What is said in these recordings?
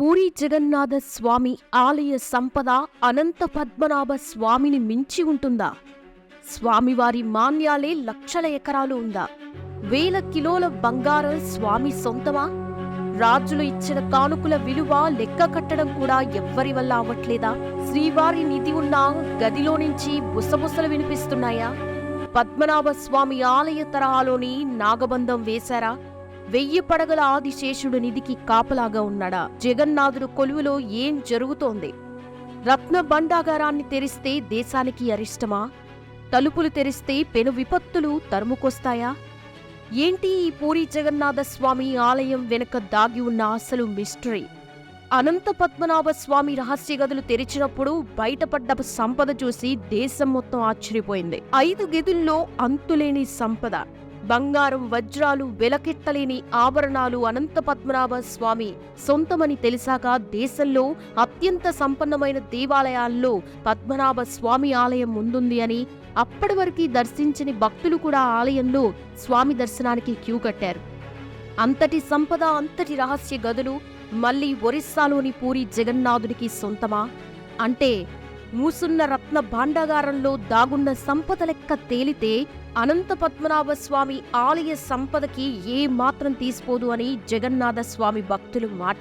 పూరి జగన్నాథ స్వామి ఆలయ సంపద అనంత పద్మనాభ స్వామిని మించి ఉంటుందా? స్వామివారి మాన్యాలే లక్షల ఎకరాలు ఉందా? వేల కిలోల బంగారం స్వామి సొంతమా? రాజులు ఇచ్చిన కానుకల విలువ లెక్క కట్టడం కూడా ఎవ్వరి వల్ల అవ్వట్లేదా? శ్రీవారి నిధి ఉన్న గదిలో నుంచి బుసబుసలు వినిపిస్తున్నాయా? పద్మనాభ స్వామి ఆలయ తరహాలోని నాగబంధం వేశారా? వెయ్యి పడగల ఆదిశేషుడు నిధికి కాపలాగా ఉన్నాడా? జగన్నాథుడు కొలువులో ఏం జరుగుతోంది? రత్న బండాగారాన్ని తెరిస్తే దేశానికి అరిష్టమా? తలుపులు తెరిస్తే పెను విపత్తులు తరుముకొస్తాయా? ఏంటి ఈ పూరి జగన్నాథ స్వామి ఆలయం వెనుక దాగి ఉన్న అసలు మిస్టరీ? అనంత పద్మనాభ స్వామి రహస్య గదులు తెరిచినప్పుడు బయటపడ్డ సంపద చూసి దేశం మొత్తం ఆశ్చర్యపోయింది. ఐదు గదుల్లో అంతులేని సంపద. బంగారం వజ్రాలు వెలకెత్తలేని ఆభరణాలు అనంత పద్మనాభ స్వామి సొంతమని తెలిసాక దేశంలో అత్యంత సంపన్నమైన దేవాలయాల్లో పద్మనాభ స్వామి ఆలయం ముందుంది అని అప్పటి వరకు దర్శించని భక్తులు కూడా ఆలయంలో స్వామి దర్శనానికి క్యూ కట్టారు. అంతటి సంపద అంతటి రహస్య గదులు మళ్ళీ ఒరిస్సాలోని పూరి జగన్నాథుడికి సొంతమా? అంటే మూసున్న రత్న భాండాగారంలో దాగున్న సంపద లెక్క తేలితే అనంత పద్మనాభ స్వామి ఆలయ సంపదకి ఏ మాత్రం తీసిపోదు అని జగన్నాథ స్వామి భక్తులు మాట.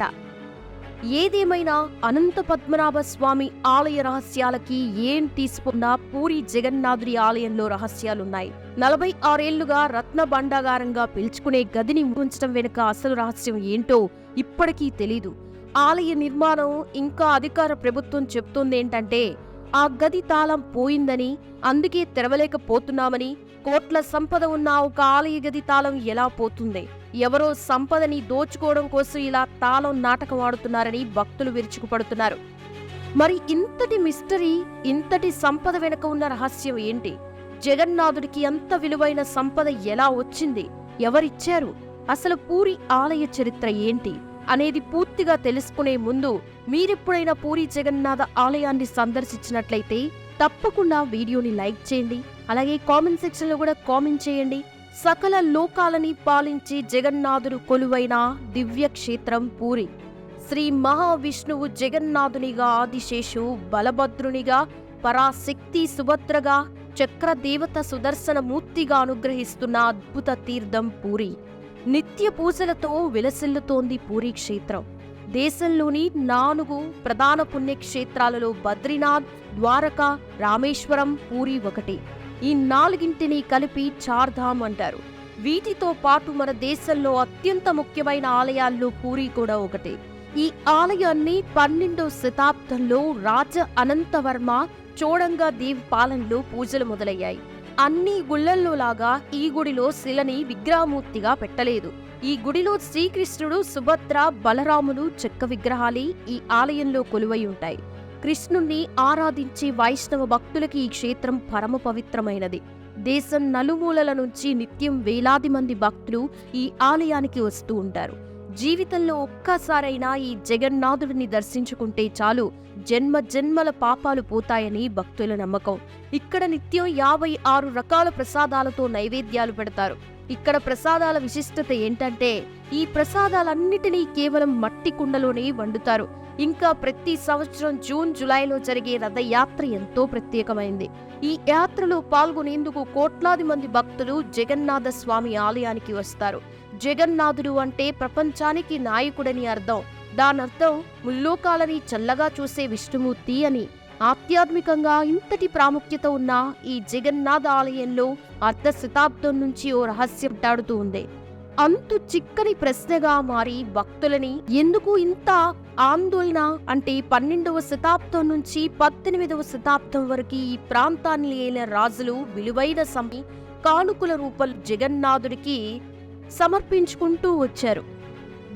ఏదేమైనా అనంత పద్మనాభ స్వామి ఆలయ రహస్యాలకి ఏం తీసుకున్నా పూరి జగన్నాథుడి ఆలయంలో రహస్యాలున్నాయి. నలభై ఆరేళ్ళుగా రత్న భాండాగారంగా పిలుచుకునే గదిని ఉంచడం వెనుక అసలు రహస్యం ఏంటో ఇప్పటికీ తెలీదు. ఆలయ నిర్మాణం ఇంకా అధికార ప్రభుత్వం చెప్తుందేంటంటే ఆ గది తాళం పోయిందని అందుకే తెరవలేకపోతున్నామని కోట్ల సంపద ఉన్న ఒక ఆలయ గది తాళం ఎలా పోతుంది? ఎవరో సంపదని దోచుకోవడం కోసం ఇలా తాళం నాటకం ఆడుతున్నారని భక్తులు విరుచుకుపడుతున్నారు. మరి ఇంతటి మిస్టరీ ఇంతటి సంపద వెనుక ఉన్న రహస్యం ఏంటి? జగన్నాథుడికి అంత విలువైన సంపద ఎలా వచ్చింది? ఎవరిచ్చారు? అసలు పూరి ఆలయ చరిత్ర ఏంటి? అనేది పూర్తిగా తెలుసుకునే ముందు మీరెప్పుడైనా పూరి జగన్నాథ ఆలయాన్ని సందర్శించినట్లయితే తప్పకుండా వీడియోని లైక్ చేయండి అలాగే కామెంట్ సెక్షన్లో కూడా కామెంట్ చేయండి. సకల లోకాలని పాలించే జగన్నాథుడు కొలువైన దివ్య క్షేత్రం పూరి. శ్రీ మహావిష్ణువు జగన్నాథునిగా ఆదిశేషు బలభద్రునిగా పరాశక్తి సుభద్రగా చక్రదేవత సుదర్శన మూర్తిగా అనుగ్రహిస్తున్న అద్భుత తీర్థం పూరి. నిత్య పూజలతో విలసిల్లుతోంది పూరి క్షేత్రం. దేశంలోని నాలుగు ప్రధాన పుణ్యక్షేత్రాలలో బద్రీనాథ్ ద్వారకా రామేశ్వరం పూరి ఒకటి. ఈ నాలుగింటిని కలిపి చార్ధామ్ అంటారు. వీటితో పాటు మన దేశంలో అత్యంత ముఖ్యమైన ఆలయాల్లో పూరి కూడా ఒకటి. ఈ ఆలయాన్ని పన్నెండో శతాబ్దంలో రాజ అనంతవర్మ చోడంగా దేవ్ పాలనలో పూజలు మొదలయ్యాయి. అన్ని గుళ్ళల్లో లాగా ఈ గుడిలో శిలని విగ్రహమూర్తిగా పెట్టలేదు. ఈ గుడిలో శ్రీకృష్ణుడు సుభద్ర బలరాములు చెక్క విగ్రహాలే ఈ ఆలయంలో కొలువై ఉంటాయి. కృష్ణుణ్ణి ఆరాధించే వైష్ణవ భక్తులకి ఈ క్షేత్రం పరమ పవిత్రమైనది. దేశం నలుమూలల నుంచి నిత్యం వేలాది మంది భక్తులు ఈ ఆలయానికి వస్తూ ఉంటారు. జీవితంలో ఒక్కసారైనా ఈ జగన్నాథుడిని దర్శించుకుంటే చాలు. జన్మ జన్మల పాపాలు పోతాయని భక్తుల నమ్మకం. ఇక్కడ నిత్యం యాభై ఆరు రకాల ప్రసాదాలతో నైవేద్యాలు పెడతారు. ఇక్కడ ప్రసాదాల విశిష్టత ఏంటంటే ఈ ప్రసాదాలన్నిటినీ కేవలం మట్టి కుండలోనే వండుతారు. ఇంకా ప్రతి సంవత్సరం జూన్ జులైలో జరిగే రథయాత్ర ఎంతో ప్రత్యేకమైంది. ఈ యాత్రలో పాల్గొనేందుకు కోట్లాది మంది భక్తులు జగన్నాథ స్వామి ఆలయానికి వస్తారు. జగన్నాథుడు అంటే ప్రపంచానికి నాయకుడని అర్థం. దానర్థం ముల్లోకాలని చల్లగా చూసే విష్ణుమూర్తి అని. ఆధ్యాత్మికంగా ఇంతటి ప్రాముఖ్యత ఉన్న ఈ జగన్నాథ ఆలయంలో అర్ధ శతాబ్దం నుంచి ఓ రహస్యం టాడుతూ ఉంది. అంతు చిక్కని ప్రశ్నగా మారి భక్తులని ఎందుకు ఇంత ఆందోళన అంటే పన్నెండవ శతాబ్దం నుంచి పద్దెనిమిదవ శతాబ్దం వరకు ఈ ప్రాంతాన్ని లేని రాజులు విలువైన సమి కానుకల రూపం జగన్నాథుడికి సమర్పించుకుంటూ వచ్చారు.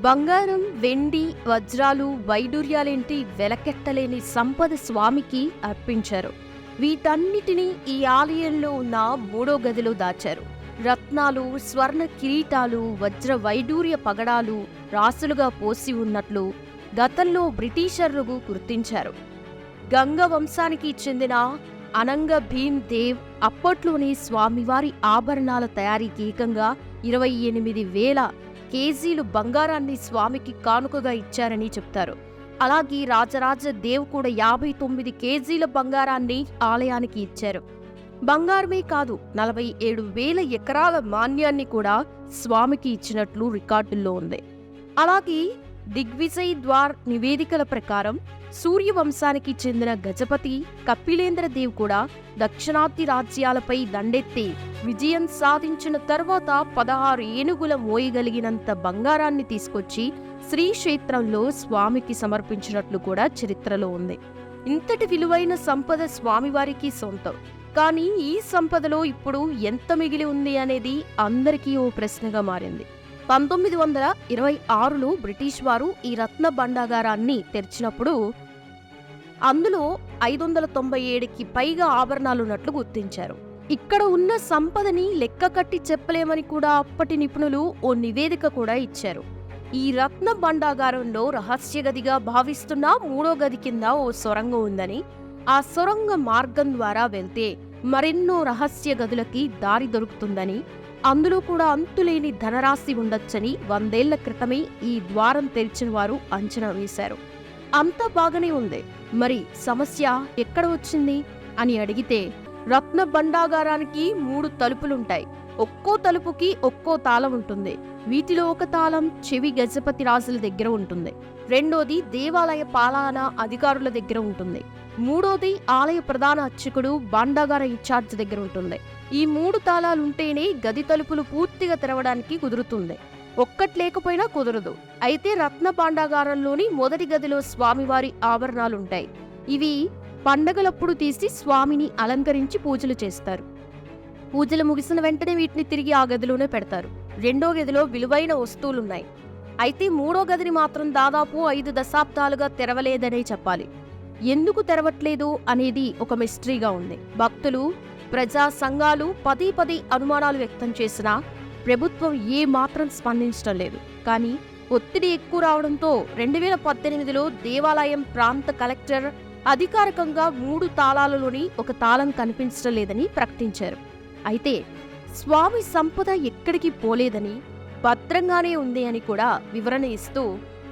బంగారం వెండి వజ్రాలు వైడూర్యాలేంటి వెలకెట్టలేని సంపద స్వామికి అర్పించారు. వీటన్నిటినీ ఈ ఆలయంలో ఉన్న మూడో గదిలో దాచారు. రత్నాలు స్వర్ణ కిరీటాలు వజ్ర వైడూర్య పగడాలు రాసులుగా పోసి ఉన్నట్లు గతంలో బ్రిటిషర్లు గుర్తించారు. గంగ వంశానికి చెందిన అనంగ భీమ్ దేవ్ అప్పట్లోనే స్వామివారి ఆభరణాల తయారీకి ఏకంగా ఇరవై ఎనిమిది వేల కేజీలు బంగారాన్ని స్వామికి కానుకగా ఇచ్చారని చెప్తారు. అలాగే రాజరాజ దేవ్ కూడా యాభై తొమ్మిది కేజీల బంగారాన్ని ఆలయానికి ఇచ్చారు. బంగారమే కాదు నలభై ఏడు వేల ఎకరాల మాన్యాన్ని కూడా స్వామికి ఇచ్చినట్లు రికార్డుల్లో ఉంది. అలాగే దిగ్విజయ్ ద్వార్ నివేదికల ప్రకారం సూర్యవంశానికి చెందిన గజపతి కపిలేంద్ర దేవ్ కూడా దక్షిణాది రాజ్యాలపై దండెత్తి విజయం సాధించిన తర్వాత పదహారు ఏనుగుల మోయగలిగినంత బంగారాన్ని తీసుకొచ్చి శ్రీక్షేత్రంలో స్వామికి సమర్పించినట్లు కూడా చరిత్రలో ఉంది. ఇంతటి విలువైన సంపద స్వామివారికి సొంతం. కానీ ఈ సంపదలో ఇప్పుడు ఎంత మిగిలి ఉంది అనేది అందరికీ ఓ ప్రశ్నగా మారింది. పంతొమ్మిది వందల ఇరవై ఆరులో బ్రిటిష్ వారు ఈ రత్న భండాగారాన్ని తెరిచినప్పుడు అందులో ఐదు వందల తొంభై ఏడుకి పైగా ఆభరణాలు ఉన్నట్లు గుర్తించారు. ఇక్కడ ఉన్న సంపదని లెక్క కట్టి చెప్పలేమని కూడా అప్పటి నిపుణులు ఓ నివేదిక కూడా ఇచ్చారు. ఈ రత్న భండాగారంలో రహస్య గదిగా భావిస్తున్న మూడో గది కింద ఓ సొరంగం ఉందని ఆ సొరంగ మార్గం ద్వారా వెళ్తే మరెన్నో రహస్య గదులకి దారి దొరుకుతుందని అందులో కూడా అంతులేని ధనరాశి ఉండొచ్చని వందేళ్ళ క్రితమే ఈ ద్వారం తెరిచిన వారు అంచనా వేశారు. అంతా బాగానే ఉంది. మరి సమస్య ఎక్కడ వచ్చింది? అని అడిగితే రత్న భండాగారానికి మూడు తలుపులుంటాయి. ఒక్కో తలుపుకి ఒక్కో తాళం ఉంటుంది. వీటిలో ఒక తాళం చెవి గజపతి రాజుల దగ్గర ఉంటుంది. రెండోది దేవాలయ పాలనా అధికారుల దగ్గర ఉంటుంది. మూడోది ఆలయ ప్రధాన అర్చకుడు బాండాగార ఇన్ఛార్జ్ దగ్గర ఉంటుంది. ఈ మూడు తాళాలుంటేనే గది తలుపులు పూర్తిగా తెరవడానికి కుదురుతుంది. ఒక్కటి లేకపోయినా కుదరదు. అయితే రత్న భాండాగారంలోని మొదటి గదిలో స్వామివారి ఆభరణాలుంటాయి ఇవి పండగలప్పుడు తీసి స్వామిని అలంకరించి పూజలు చేస్తారు. పూజలు ముగిసిన వెంటనే వీటిని తిరిగి ఆ గదిలోనే పెడతారు. రెండో గదిలో విలువైన వస్తువులున్నాయి. అయితే మూడో గదిని మాత్రం దాదాపు ఐదు దశాబ్దాలుగా తెరవలేదనే చెప్పాలి. ఎందుకు తెరవట్లేదు అనేది ఒక మిస్టరీగా ఉంది. భక్తులు ప్రజా సంఘాలు పదే పదే అనుమానాలు వ్యక్తం చేసినా ప్రభుత్వం ఏ మాత్రం స్పందించడం లేదు. కానీ ఒత్తిడి ఎక్కువ రావడంతో రెండు వేల పద్దెనిమిదిలో దేవాలయం ప్రాంత కలెక్టర్ అధికారికంగా మూడు తాళాలలోని ఒక తాళం కనిపించడం లేదని ప్రకటించారు. అయితే స్వామి సంపద ఎక్కడికి పోలేదని భద్రంగానే ఉంది అని కూడా వివరణ ఇస్తూ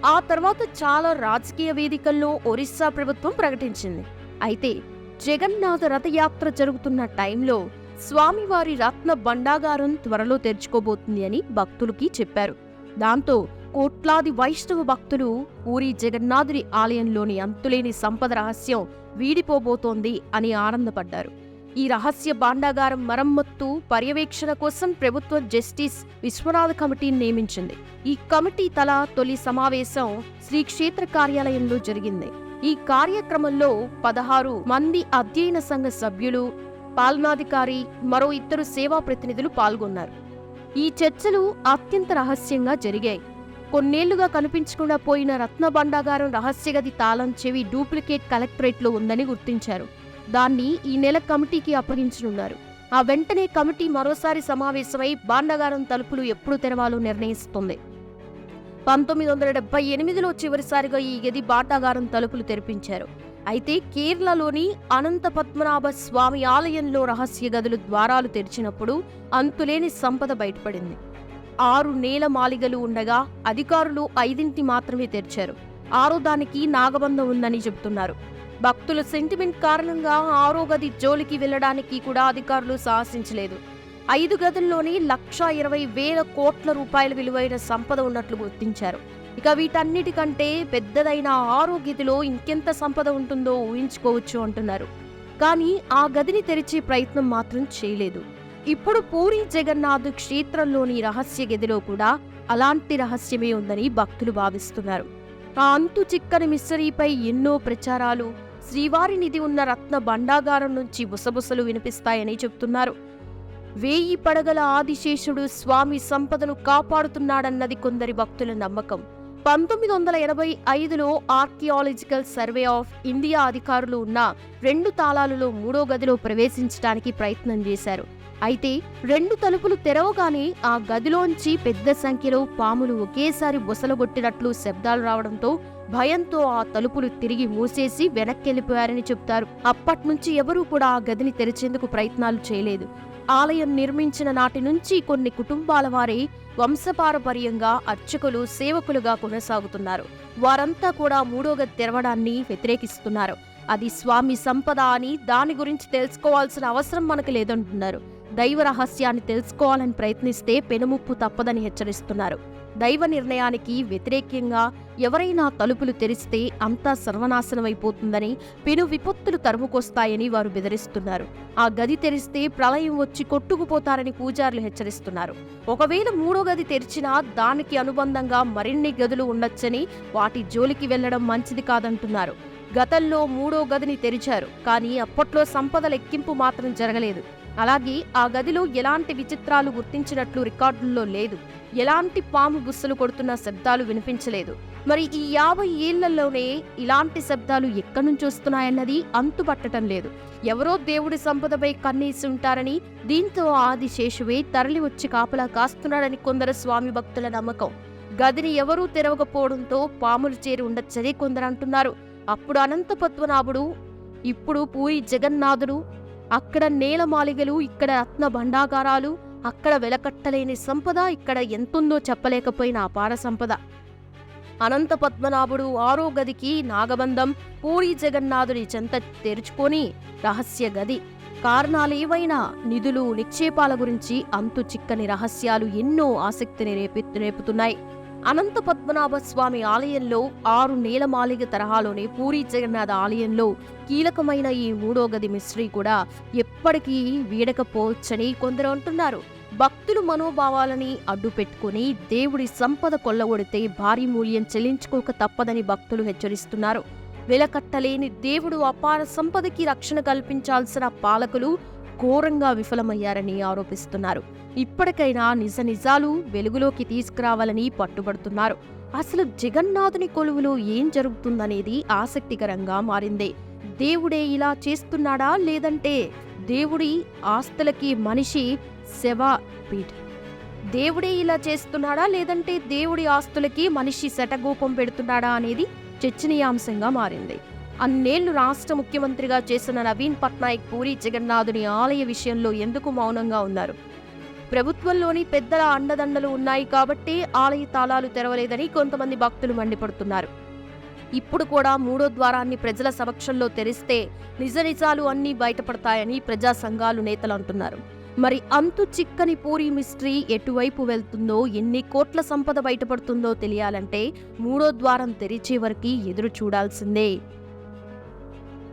ఆ తర్వాత చాలా రాజకీయ వేదికల్లో ఒరిస్సా ప్రభుత్వం ప్రకటించింది. అయితే జగన్నాథ రథయాత్ర జరుగుతున్న టైంలో స్వామివారి రత్న భండాగారం త్వరలో తెరుచుకోబోతుంది అని భక్తులకి చెప్పారు. దాంతో కోట్లాది వైష్ణవ భక్తులు పూరి జగన్నాథుడి ఆలయంలోని అంతులేని సంపద రహస్యం వీడిపోబోతోంది అని ఆనందపడ్డారు. ఈ రహస్య భాండాగారం మరమ్మత్తు పర్యవేక్షణ కోసం ప్రభుత్వ జస్టిస్ విశ్వనాథ్ కమిటీని నియమించింది. ఈ కమిటీ తల తొలి సమావేశం శ్రీ క్షేత్ర కార్యాలయంలో జరిగింది. ఈ కార్యక్రమంలో పదహారు మంది అధ్యయన సంఘ సభ్యులు పాలనాధికారి మరో ఇద్దరు సేవా ప్రతినిధులు పాల్గొన్నారు. ఈ చర్చలు అత్యంత రహస్యంగా జరిగాయి. కొన్నేళ్ళుగా కనిపించకుండా పోయిన రత్న భండాగారం రహస్యగది తాళం చెవి డూప్లికేట్ కలెక్టరేట్లో ఉందని గుర్తించారు. దాన్ని ఈ నెల కమిటీకి అప్పగించనున్నారు. ఆ వెంటనే కమిటీ మరోసారి సమావేశమై బాండగారం తలుపులు ఎప్పుడు తెరవాలో నిర్ణయిస్తుంది. పంతొమ్మిది వందల డెబ్బై ఎనిమిదిలో చివరిసారిగా ఈ గది బాటాగారం తలుపులు తెరిపించారు. అయితే కేరళలోని అనంత పద్మనాభ స్వామి ఆలయంలో రహస్య గదులు ద్వారాలు తెరిచినప్పుడు అంతులేని సంపద బయటపడింది. ఆరు నేల మాలిగలు ఉండగా అధికారులు ఐదింటి మాత్రమే తెరిచారు. ఆరో దానికి నాగబంధం ఉందని చెబుతున్నారు. భక్తుల సెంటిమెంట్ కారణంగా ఆరో గది జోలికి వెళ్ళడానికి కూడా అధికారులు సాహసించలేదు. ఐదు గదుల్లోని లక్ష ఇరవై వేల కోట్ల రూపాయల విలువైన సంపద ఉన్నట్లు గుర్తించారు. ఇక వీటన్నిటికంటే పెద్దదైన ఆరో గదిలో ఇంకెంత సంపద ఉంటుందో ఊహించుకోవచ్చు అంటున్నారు. కానీ ఆ గదిని తెరిచే ప్రయత్నం మాత్రం చేయలేదు. ఇప్పుడు పూరి జగన్నాథ్ క్షేత్రంలోని రహస్య గదిలో కూడా అలాంటి రహస్యమే ఉందని భక్తులు భావిస్తున్నారు. ఆ అంతు చిక్కని మిస్టరీపై ఎన్నో ప్రచారాలు శ్రీవారి నిధి ఉన్న రత్న భండాగారం నుంచి బుసబుసలు వినిపిస్తాయని చెబుతున్నారు వేయి పడగల ఆదిశేషుడు స్వామి సంపదను కాపాడుతున్నాడన్నది కొందరి భక్తుల నమ్మకం. పంతొమ్మిది వందల ఎనభై ఐదులో ఆర్కియాలజికల్ సర్వే ఆఫ్ ఇండియా అధికారులు ఉన్న రెండు తాళాలలో మూడో గదిలో ప్రవేశించడానికి ప్రయత్నం చేశారు. అయితే రెండు తలుపులు తెరవగానే ఆ గదిలోంచి పెద్ద సంఖ్యలో పాములు ఒకేసారి బుసలగొట్టినట్లు శబ్దాలు రావడంతో భయంతో ఆ తలుపులు తిరిగి మూసేసి వెనక్కెళ్ళిపోయారని చెప్తారు. అప్పట్నుంచి ఎవరూ కూడా ఆ గదిని తెరిచేందుకు ప్రయత్నాలు చేయలేదు. ఆలయం నిర్మించిన నాటి నుంచి కొన్ని కుటుంబాల వారే వంశపారపర్యంగా అర్చకులు సేవకులుగా కొనసాగుతున్నారు. వారంతా కూడా మూడో గది తెరవడాన్ని వ్యతిరేకిస్తున్నారు. అది స్వామి సంపద అని దాని గురించి తెలుసుకోవాల్సిన అవసరం మనకు లేదంటున్నారు. దైవ రహస్యాన్ని తెలుసుకోవాలని ప్రయత్నిస్తే పెనుముప్పు తప్పదని హెచ్చరిస్తున్నారు. దైవ నిర్ణయానికి వ్యతిరేకంగా ఎవరైనా తలుపులు తెరిస్తే అంతా సర్వనాశనమైపోతుందని పెను విపత్తులు తరుముకొస్తాయని వారు బెదిరిస్తున్నారు. ఆ గది తెరిస్తే ప్రళయం వచ్చి కొట్టుకుపోతారని పూజారులు హెచ్చరిస్తున్నారు. ఒకవేళ మూడో గది తెరిచినా దానికి అనుబంధంగా మరిన్ని గదులు ఉండొచ్చని వాటి జోలికి వెళ్ళడం మంచిది కాదంటున్నారు. గతంలో మూడో గదిని తెరిచారు కానీ అప్పట్లో సంపద లెక్కింపు మాత్రం జరగలేదు. అలాగే ఆ గదిలో ఎలాంటి విచిత్రాలు గుర్తించినట్లు రికార్డుల్లో లేదు. ఎలాంటి పాము బుస్సలు కొడుతున్న శబ్దాలు వినిపించలేదు. మరి ఈ యాభై ఏళ్ళలోనే ఇలాంటి శబ్దాలు ఎక్కడి నుంచి వస్తున్నాయన్నది అంతుపట్టడం లేదు. ఎవరో దేవుడి సంపదపై కన్నేసి ఉంటారని దీంతో ఆది శేషువే తరలి వచ్చి కాపలా కాస్తున్నాడని కొందరు స్వామి భక్తుల నమ్మకం. గదిని ఎవరూ తెరవకపోవడంతో పాములు చేరి ఉండొచ్చని కొందరు అంటున్నారు. అప్పుడు అనంత పద్మనాభుడు ఇప్పుడు పూరి జగన్నాథుడు అక్కడ నేలమాలిగలు ఇక్కడ రత్న భండాగారాలు అక్కడ వెలకట్టలేని సంపద ఇక్కడ ఎంతుందో చెప్పలేకపోయిన అపార సంపద. అనంత పద్మనాభుడు ఆరో గదికి నాగబంధం పూరి జగన్నాథుడి చెంత తెరుచుకొని రహస్య గది. కారణాలేవైనా? నిధులు నిక్షేపాల గురించి అంతు చిక్కని రహస్యాలు ఎన్నో ఆసక్తిని రేపి రేపుతున్నాయి. అనంత పద్మనాభ స్వామి ఆలయంలో ఆరు నేలమాలిగ తరహాలోనే పూరి జగన్నాథ ఆలయంలో కీలకమైన ఈ మూడో గది మిస్ట్రీ కూడా ఎప్పటికీ వీడకపోవచ్చని కొందరు అంటున్నారు. భక్తులు మనోభావాలని అడ్డు పెట్టుకుని దేవుడి సంపద కొల్లగొడితే భారీ మూల్యం చెల్లించుకోక తప్పదని భక్తులు హెచ్చరిస్తున్నారు. వెలకట్టలేని దేవుడు అపార సంపదకి రక్షణ కల్పించాల్సిన పాలకులు ఘోరంగా విఫలమయ్యారని ఆరోపిస్తున్నారు. ఇప్పటికైనా నిజ నిజాలు వెలుగులోకి తీసుకురావాలని పట్టుబడుతున్నారు. అసలు జగన్నాథుని కొలువులో ఏం జరుగుతుందనేది ఆసక్తికరంగా మారింది. దేవుడే ఇలా చేస్తున్నాడా లేదంటే దేవుడి ఆస్తులకి మనిషి శవ పీఠ. దేవుడే ఇలా చేస్తున్నాడా లేదంటే దేవుడి ఆస్తులకి మనిషి శటగోపం పెడుతున్నాడా అనేది చర్చనీయాంశంగా మారింది. అన్నేళ్ళు రాష్ట్ర ముఖ్యమంత్రిగా చేసిన నవీన్ పట్నాయక్ పూరి జగన్నాథుని ఆలయ విషయంలో ఎందుకు మౌనంగా ఉన్నారు? ప్రభుత్వంలోని పెద్దల అండదండలు ఉన్నాయి కాబట్టే ఆలయ తాళాలు తెరవలేదని కొంతమంది భక్తులు మండిపడుతున్నారు. ఇప్పుడు కూడా మూడో ద్వారాన్ని ప్రజల సమక్షంలో తెరిస్తే నిజ నిజాలు అన్నీ బయటపడతాయని ప్రజా సంఘాలు నేతలు అంటున్నారు. మరి అంతు చిక్కని పూరి మిస్ట్రీ ఎటువైపు వెళ్తుందో ఎన్ని కోట్ల సంపద బయటపడుతుందో తెలియాలంటే మూడో ద్వారం తెరిచే వరకు ఎదురు చూడాల్సిందే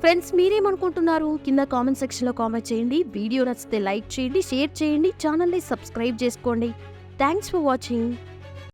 ఫ్రెండ్స్ మీరేమనుకుంటున్నారు? కింద కామెంట్ సెక్షన్లో కామెంట్ చేయండి. వీడియో నచ్చితే లైక్ చేయండి షేర్ చేయండి ఛానల్ని సబ్స్క్రైబ్ చేసుకోండి. Thanks for watching